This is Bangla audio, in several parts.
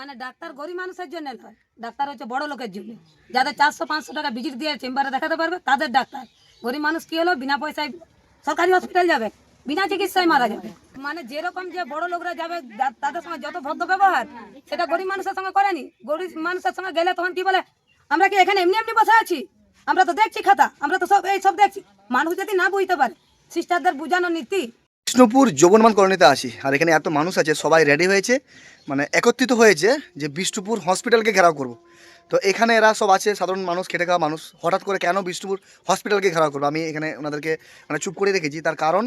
মানে ডাক্তার গরিব মানুষের জন্য নয়। ডাক্তার হচ্ছে বড় লোকের জন্য। যাদের চারশো, পাঁচশো টাকা ভিজিট দিয়ে চেম্বারে দেখাতে পারবে, তাদের ডাক্তার। গরিব মানুষ কি হলো? বিনা পয়সায় সরকারি হসপিটাল যাবে, বিনা চিকিৎসায় মারা যাবে। মানে যেরকম যে বড় লোকরা যাবে তাদের সঙ্গে যত ভদ্র ব্যবহার, সেটা গরিব মানুষের সঙ্গে করেনি গরিব মানুষের সঙ্গে গেলে তখন কি বলে? আমরা কি এখানে এমনি এমনি বসে আছি? আমরা তো দেখছি খাতা, আমরা তো সব, এই সব দেখছি। মানুষ যদি না বুঝতে পারে সিস্টারদের বোঝানো নীতি বিষ্ণুপুর যৌবনমান কলোনিতে আসি। আর এখানে এত মানুষ আছে, সবাই রেডি হয়েছে মানে একত্রিত হয়েছে যে বিষ্ণুপুর হসপিটালকে ঘেরাও করব। তো এখানে এরা সব আছে, সাধারণ মানুষ, খেটে খাওয়া মানুষ। হঠাৎ করে কেন বিষ্ণুপুর হসপিটালকে ঘেরাও করব? আমি এখানে ওনাদেরকে মানে চুপ করে রেখেছি। তার কারণ,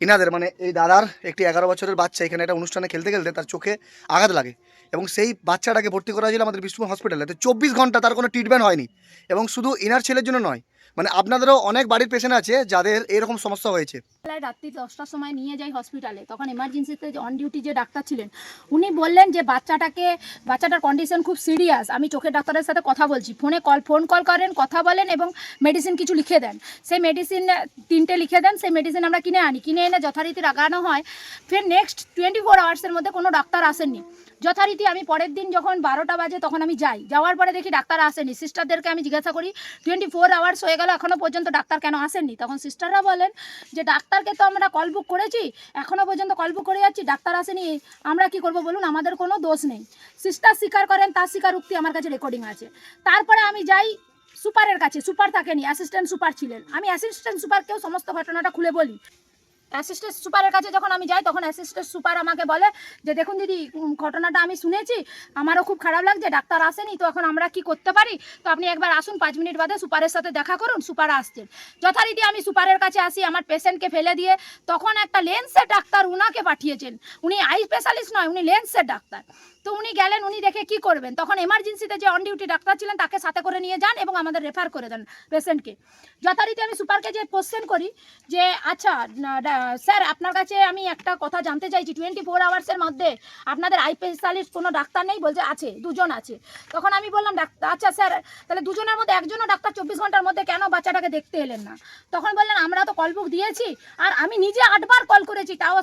ইনাদের মানে এই দাদার একটি এগারো বছরের বাচ্চা, এখানে একটা অনুষ্ঠানে খেলতে খেলতে তার চোখে আঘাত লাগে। এবং সেই বাচ্চাটাকে ভর্তি করা হয়েছিল আমাদের বিষ্ণুপুর হসপিটালে তো চব্বিশ ঘণ্টা তার কোনো ট্রিটমেন্ট হয়নি। এবং শুধু ইনার ছেলের জন্য নয় মানে আপনাদেরও অনেক বাড়ির পেশেন্ট আছে যাদের এরকম সমস্যা হয়েছে। বেলায় রাত্রি দশটার সময় নিয়ে যাই হসপিটালে তখন এমার্জেন্সিতে অন ডিউটি যে ডাক্তার ছিলেন, উনি বললেন যে বাচ্চাটাকে, বাচ্চাটার কন্ডিশন খুব সিরিয়াস আমি চোখের ডাক্তারের সাথে কথা বলছি। ফোনে কল ফোন কল করেন, কথা বলেন এবং মেডিসিন কিছু লিখে দেন। সেই মেডিসিন তিনটে লিখে দেন, সেই মেডিসিন আমরা কিনে আনি। কিনে এনে যথারীতি লাগানো হয়। ফের নেক্সট টোয়েন্টি ফোর আওয়ার্সের মধ্যে কোনো ডাক্তার আসেননি। যথারীতি আমি পরের দিন যখন বারোটা বাজে তখন আমি যাই। যাওয়ার পরে দেখি ডাক্তার আসেনি সিস্টারদেরকে আমি জিজ্ঞাসা করি টোয়েন্টি ফোর আওয়ার্স হয়ে গেল এখনও পর্যন্ত ডাক্তার কেন আসেননি? তখন সিস্টাররা বলেন যে ডাক্তারকে তো আমরা কল বুক করেছি এখনও পর্যন্ত কল বুক করে যাচ্ছি, ডাক্তার আসেনি, আমরা কি করব বলুন? আমাদের কোনো দোষ নেই। সিস্টার স্বীকার করেন, তার স্বীকার উক্তি আমার কাছে রেকর্ডিং আছে। তারপরে আমি যাই সুপারের কাছে, সুপার থাকেনি অ্যাসিস্ট্যান্ট সুপার ছিলেন। আমি অ্যাসিস্ট্যান্ট সুপারকেও সমস্ত ঘটনাটা খুলে বলি। অ্যাসিস্ট্যান্ট সুপারের কাছে যখন আমি যাই, তখন অ্যাসিস্ট্যান্ট সুপার আমাকে বলে যে, দেখুন দিদি ঘটনাটা আমি শুনেছি, আমারও খুব খারাপ লাগছে, ডাক্তার আসেনি, তো এখন আমরা কি করতে পারি? তো আপনি একবার আসুন, পাঁচ মিনিট বাদে সুপারের সাথে দেখা করুন, সুপার আসছেন যথারীতি আমি সুপারের কাছে আসি, আমার পেশেন্টকে ফেলে দিয়ে, তখন একটা লেন্সের ডাক্তার উনাকে পাঠিয়েছেন। উনি আই স্পেশালিস্ট নয়, উনি লেন্সের ডাক্তার। তো উনি গেলেন, উনি দেখে কি করবেন? তখন এমার্জেন্সিতে যে অন ডিউটি ডাক্তার ছিলেন, তাকে সাথে করে নিয়ে যান এবং আমাদের রেফার করে দেন পেশেন্টকে যথারীতি আমি সুপারকে যে কোশ্চেন করি যে আচ্ছা স্যার, আপনার কাছে আমি একটা কথা জানতে চাইছি টোয়েন্টি ফোর আওয়ার্সের মধ্যে আপনাদের আই স্পেশালিস্ট কোনো ডাক্তার নেই? বলছে, আছে, দুজন আছে। তখন আমি বললাম ডাক্তার আচ্ছা স্যার, তাহলে দুজনের মধ্যে একজনও ডাক্তার চব্বিশ ঘণ্টার মধ্যে কেন বাচ্চাটাকে দেখতে এলেন না? তখন বললেন, আমরা তো কল বুক দিয়েছি আর আমি নিজে আটবার কল করেছি, তাও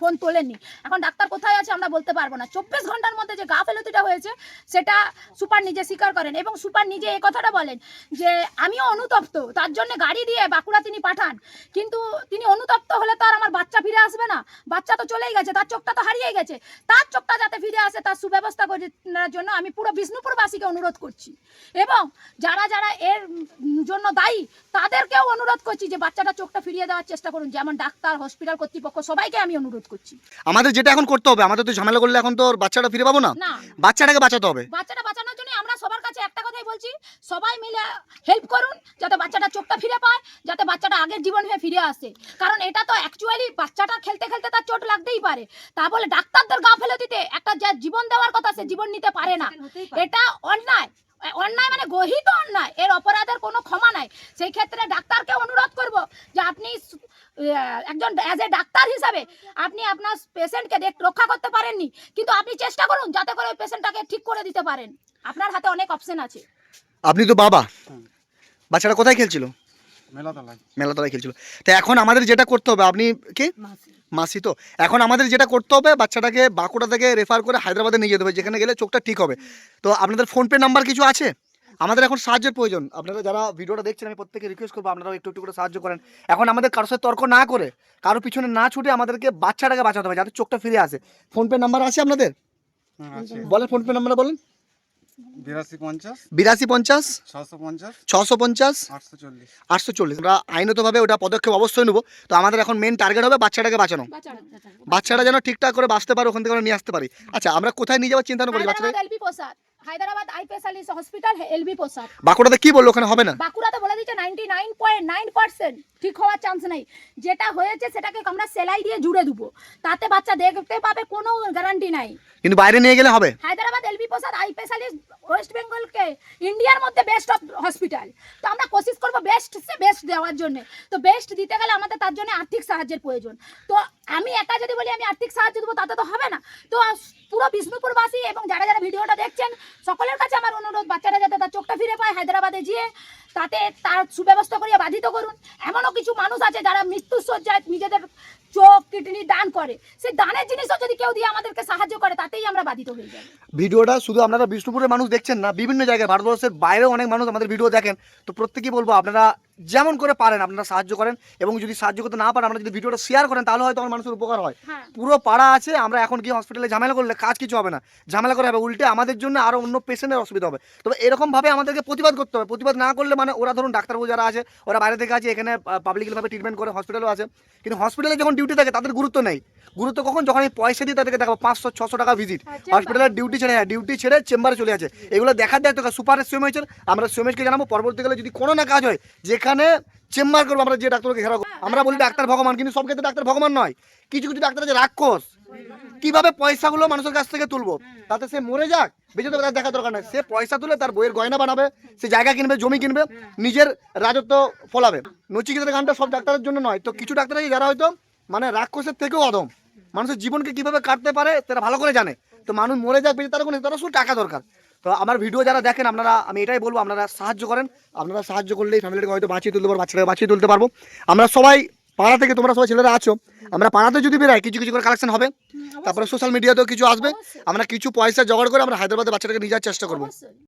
ফোন তোলেননি। এখন ডাক্তার কোথায় আছে আমরা বলতে পারব না। চব্বিশ ঘণ্টার মধ্যে যে গাফেলতিটা হয়েছে, সেটা সুপার নিজে স্বীকার করেন এবং সুপার নিজে এই কথাটা বলেন যে আমিও অনুতপ্ত, তার জন্য গাড়ি দিয়ে বাঁকুড়া তিনি পাঠান। কিন্তু তিনি অনুতপ্ত হলে তো আর আমার বাচ্চা ফিরে আসবে না। বাচ্চা তো চলেই গেছে, তার চোখটা তো হারিয়ে গেছে। তার চোখটা যাতে ফিরে আসে, তার সুব্যবস্থা করার জন্য আমি পুরো বিষ্ণুপুরবাসীকে অনুরোধ করছি। এবং যারা যারা এর জন্য দায়ী, তাদেরকেও অনুরোধ করছি যে বাচ্চাটা চোখটা ফিরিয়ে দেওয়ার চেষ্টা করুন। যেমন ডাক্তার, হসপিটাল কর্তৃপক্ষ, সবাইকে আমি অনুরোধ করছি। আমাদের যেটা এখন করতে হবে, আমাদের তো ঝামেলা করলে এখন তো বাচ্চাটা ফিরে পাবো না? না। বাচ্চাটাকে বাঁচাতে হবে। বাচ্চাটা বাঁচানোর জন্য আমরা সবার কাছে একটা কথাই বলছি সবাই মিলে হেল্প করুন যাতে বাচ্চাটা চোখটা ফিরে পায় যাতে বাচ্চাটা আগের জীবন হয়ে ফিরে আসে। কারণ এটা তো অ্যাকচুয়ালি বাচ্চাটা খেলতে খেলতে তার চোট লাগতেই পারে। তা বলে ডাক্তারদের গা ফেলে দিতে একটা যা জীবন দেওয়ার কথা সে জীবন নিতে পারে না। এটা অন্যায়। অন্যায় মানে গহিত অন্যায়। এর অপরাধের কোনো ক্ষমা নাই। সেই ক্ষেত্রে ডাক্তারকে অনুরোধ করব যে আপনি একজন অ্যাজ এ ডাক্তার হিসাবে আপনি আপনার পেশেন্টকে রক্ষা করতে পারেননি কিন্তু আপনি চেষ্টা করুন যাতে করে ওই পেশেন্টটাকে ঠিক করে দিতে পারেন। আপনার হাতে অনেক অপশন আছে। আপনি তো বাবা। বাচ্চাটা কোথায় খেলছিল? মেলাতলায়। মেলাতলায় খেলছিল। তো এখন আমাদের যেটা করতে হবে আপনি কি? মাসি। মাসি তো। এখন আমাদের যেটা করতে হবে বাচ্চাটাকে বাঁকুড়া থেকে রেফার করে হায়দ্রাবাদে নিয়ে যেতে হবে যেখানে গেলে চোখটা ঠিক হবে। তো আপনাদের ফোনপে নাম্বার কিছু আছে? আমাদের এখন সাহায্যের প্রয়োজন। আপনারা যারা ভিডিওটা দেখছেন আমি প্রত্যেকে রিকোয়েস্ট করব আপনারাও একটু একটু করে সাহায্য করেন। এখন আমাদের কারোর সাথে তর্ক না করে কারও পিছনে না ছুটে আমাদেরকে বাচ্চাটাকে বাঁচাতে হবে যাতে চোখটা ফিরে আসে। ফোনপে নাম্বার আছে আপনাদের? হ্যাঁ বলেন ফোনপে নাম্বার বলেন। বিরাশি পঞ্চাশ ছশো পঞ্চাশ আটশো চল্লিশ। আমরা আইনতভাবে ওটা পদক্ষেপ অবশ্যই নেব। তো আমাদের এখন মেন টার্গেট হবে বাচ্চাটাকে বাঁচানো। বাচ্চাটা যেন ঠিকঠাক করে বাঁচতে পারে ওখান থেকে নিয়ে আসতে পারি। আচ্ছা আমরা কোথায় নিয়ে যাওয়ার চিন্তা করি? বাচ্চাটা Hyderabad L B Prasad eye specialist hospital L B Prasad. বাঁকুড়াতে কি বলল ওখানে হবে না? বাঁকুড়াতে বলে দিচ্ছে ninety nine point nine percent ঠিক হওয়ার চান্স নেই। যেটা হয়েছে সেটাকে আমরা সেলাই দিয়ে জুড়ে দেবো। তাতে বাচ্চা দেখতে পাবে কোনো গ্যারান্টি নাই। কিন্তু বাইরে নিয়ে গেলে হবে? Hyderabad L B Prasad eye specialist west বেঙ্গলকে ইন্ডিয়ার মধ্যে বেস্ট অফ হসপিটাল তো আমরা কোশিশ করব বেস্ট সে বেস্ট দেওয়ার জন্য। তো বেস্ট দিতে গেলে আমাদের তার জন্য আর্থিক সাহায্যের প্রয়োজন। তো আমি একা যদি বলি আমি আর্থিক সাহায্য দেবো তাতে তো হবে না। তো পুরো বিষ্ণুপুরবাসী এবং যারা যারা ভিডিওটা দেখছেন, সকলের কাছে আমার অনুরোধ, বাচ্চারা যাতে তার চোখটা ফিরে পায়, হায়দ্রাবাদে গিয়ে তাতে তার সুব্যবস্থা করিয়ে বাধিত করুন। এমনও কিছু মানুষ আছে যারা মৃত্যুর শয্যায় নিজেদের চোখ কিডনি দান করে। সেই দানের জিনিসও যদি কেউ দিয়ে আমাদেরকে সাহায্য করে তাতেই আমরা বাধিত হয়ে যাই। ভিডিওটা শুধু আপনারা বিষ্ণুপুরের মানুষ দেখছেন না বিভিন্ন জায়গায় ভারতবর্ষের বাইরেও অনেক মানুষ আমাদের ভিডিও দেখেন। তো প্রত্যেকেই বলব আপনারা যেমন করে পারেন আপনারা সাহায্য করেন এবং যদি সাহায্য করতে না পারেন আপনারা যদি ভিডিওটা শেয়ার করেন তাহলে হয়তো আমার মানুষের উপকার হয়। হ্যাঁ। পুরো পাড়া আছে আমরা এখন গিয়ে হসপিটালে ঝামেলা করলে কাজ কিছু হবে না। ঝামেলা করে হবে উল্টে আমাদের জন্য আরও অন্য পেশেন্টের অসুবিধা হবে। তবে এরকমভাবে আমাদেরকে প্রতিবাদ করতে হবে। প্রতিবাদ না করলে মানে ওরা ধরুন ডাক্তারবাবু যারা আছে ওরা বাইরে থেকে আছে এখানে পাবলিকভাবে ট্রিটমেন্ট করে হসপিটালও আছে। কিন্তু হসপিটালে যখন ডিউটি থাকে তাদের গুরুত্ব নেই। গুরুত্ব কখন? যখন আমি পয়সা দিয়ে তাদেরকে দেখাবো পাঁচশো ছশো টাকা ভিজিট হসপিটালের ডিউটি ছেড়ে হ্যাঁ ডিউটি ছেড়ে চেম্বারে চলে আছে এগুলো দেখার দায়িত্ব সুপারের সিএমএইচের আমরা সিএমএইচকে জানাব পরবর্তীকালে যদি কোনো না কাজ হয় যেখানে চেম্বার করব আমরা যে ডাক্তারকে ঘেরা করব। আমরা বলি ডাক্তার ভগবান কিন্তু সব ক্ষেত্রে ডাক্তার ভগবান নয়। কিছু কিছু ডাক্তার আছে রাক্ষস। কীভাবে পয়সাগুলো মানুষের কাছ থেকে তুলবো? তাতে সে মরে যাক বেঁচে তো দেখা দরকার নাই। সে পয়সা তুলে তার বইয়ের গয়না বানাবে সে জায়গা কিনবে জমি কিনবে নিজের রাজত্ব ফলাবে। নচিকেতার গানটা সব ডাক্তারের জন্য নয়। তো কিছু ডাক্তার আছে যারা হয়তো মানে রাক্ষসের থেকেও অদম মানুষের জীবনকে কীভাবে কাটতে পারে তারা ভালো করে জানে। তো মানুষ মরে যাক বেঁচে তারা কোনো তারা শুধু টাকা দরকার। তো আমার ভিডিও যারা দেখেন আপনারা আমি এটাই বলব আপনারা সাহায্য করেন। আপনারা সাহায্য করলেই ফ্যামিলিটাকে হয়তো বাঁচিয়ে তুলতে পারব বাচ্চাটাকে বাঁচিয়ে তুলতে পারব। আমরা সবাই পাড়া থেকে তোমরা সবাই ছেলেরা আছো আমরা পাড়াতে যদি বেরাই কিছু কিছু করে কালেকশন হবে। তারপরে সোশ্যাল মিডিয়াতেও কিছু আসবে। আমরা কিছু পয়সা জোগাড় করে আমরা হায়দ্রাবাদে বাচ্চাটাকে নিয়ে যাওয়ার চেষ্টা করব।